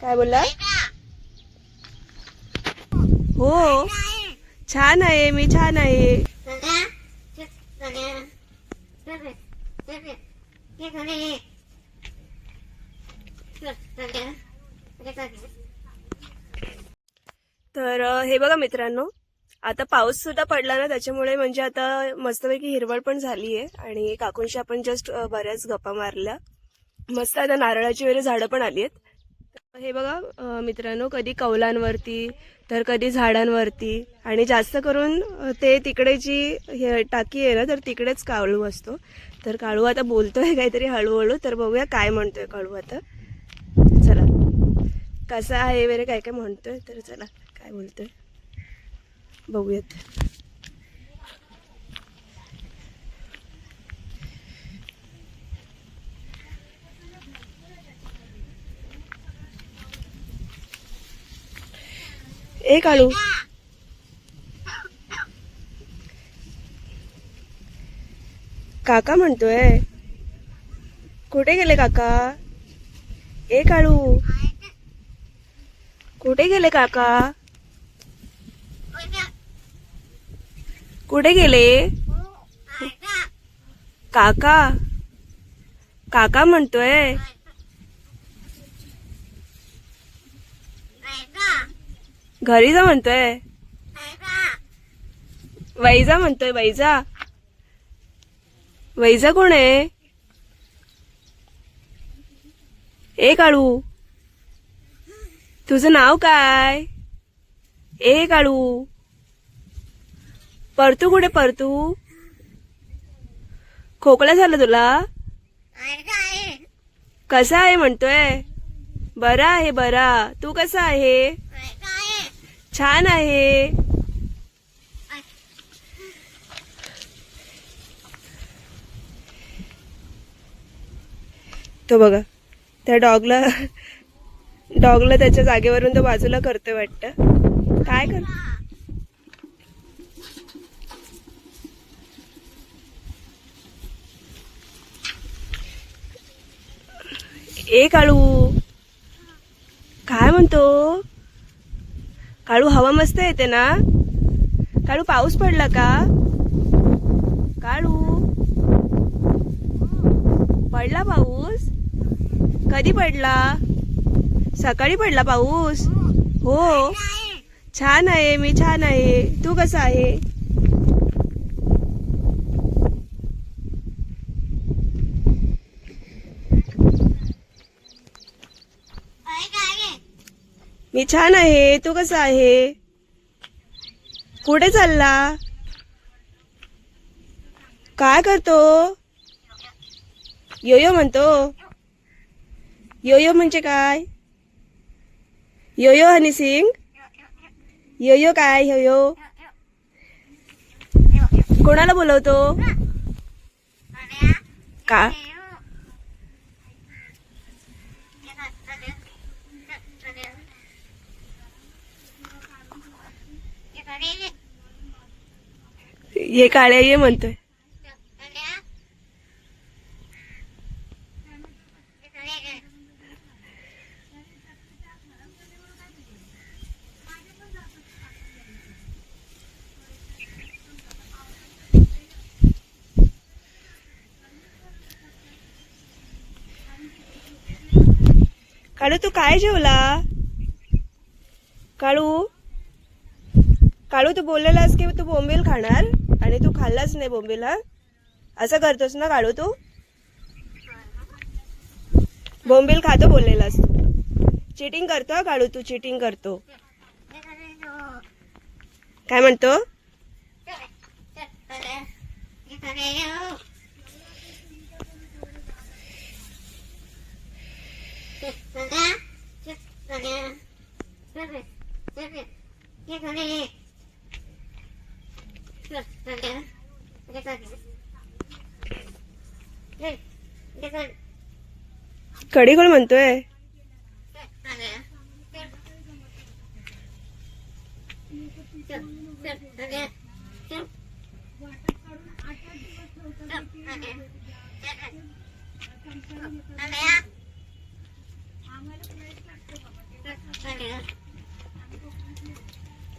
काय बोलला? हो. छान आहे मी छान आहे. तर हे बघा मित्रांनो आता पाऊस सुद्धा पडला ना त्याच्यामुळे म्हणजे आता मस्तपैकी हिरवळ पण झाली आहे. आणि काकूंशी आपण जस्ट बऱ्याच गप्पा मारल्या. मस्त आता नारळाची वगैरे झाडं पण आली आहेत. हे बघा मित्रांनो कधी कौलांवरती तर कधी झाडांवरती. आणि जास्त करून ते तिकडे जी हे टाकी आहे ना तर तिकडेच काळू असतो. तर काळू आता बोलतोय काहीतरी हळूहळू तर बघूया काय म्हणतोय काळू आता. चला. कसा आहे वगैरे काय काय म्हणतोय तर चला काय बोलतोय. बघूयात. ए काळू. काका म्हणतोय. कुठे गेले काका? ए काळू. कुठे गेले काका? कुठे गेले? काका. काका म्हणतोय. घरी जा म्हणतोय. वैजा म्हणतोय वैजा. वैजा कोण आहे? ए काळू. तुझं नाव काय? ए काळू. परतू कुठे परतू? खोकला झालं तुला? कसा आहे म्हणतोय? बरा आहे बरा. तू कसा आहे? छान आहे. तो बघा त्या डॉगला डॉगला त्याच्या जागेवरून तो बाजूला करतोय वाटतं. काय कर ए काळू काय म्हणतो? काळू हवा मस्त येते ना? काळू पाऊस पडला का? काळू? पडला पाऊस? कधी पडला? सकाळी पडला पाऊस? हो. छान आहे मी छान आहे. तू कसा आहे? मी छान आहे तू कसा आहे? कुठे चालला? काय करतो? योयो म्हणतो. योयो म्हणजे काय? Yo yo Honey Singh? Yo yo काय योयो? कोणाला बोलवतो? का? हे काळ्या ये म्हणतोय. काळू तू काय जेवला? काळू? काळू तू बोललेलास की तू बोंबील खाणार आणि तू खाल्लाच नाही बोंबील हा? असं करतोस ना काळू तू? बोंबील खातो बोललेलास तू. चिटिंग करतो काळू तू चिटिंग करतो. काय म्हणतो? कडेकोळ म्हणतोय.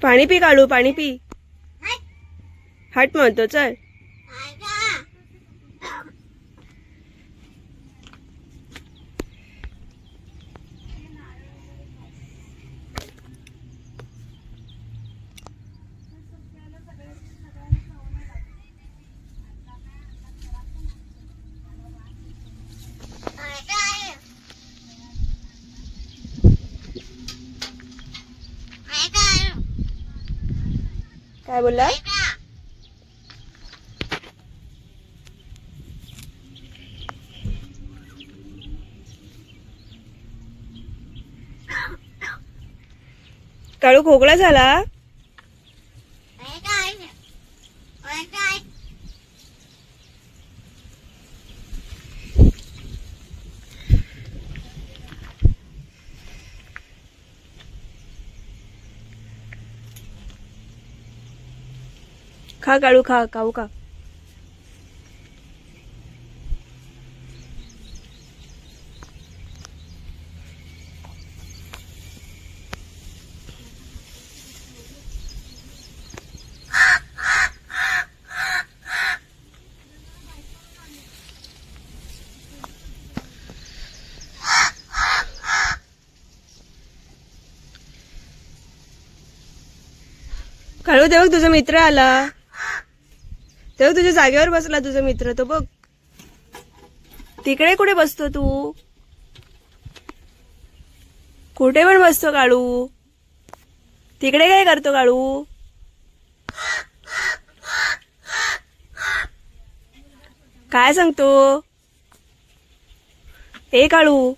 पाणी पी काढू पाणी पी. हट म्हणतो चल. काय बोलला? काळू खोकला झाला? खा काळू खा खाऊ का काळू देव तुझा मित्र आला. तेव्हा तुझ्या जागेवर बसला तुझा मित्र. तो बघ. तिकडे कुठे बसतो तू? कुठे पण बसतो काळू. तिकडे काय करतो काळू? काय सांगतो? ए काळू.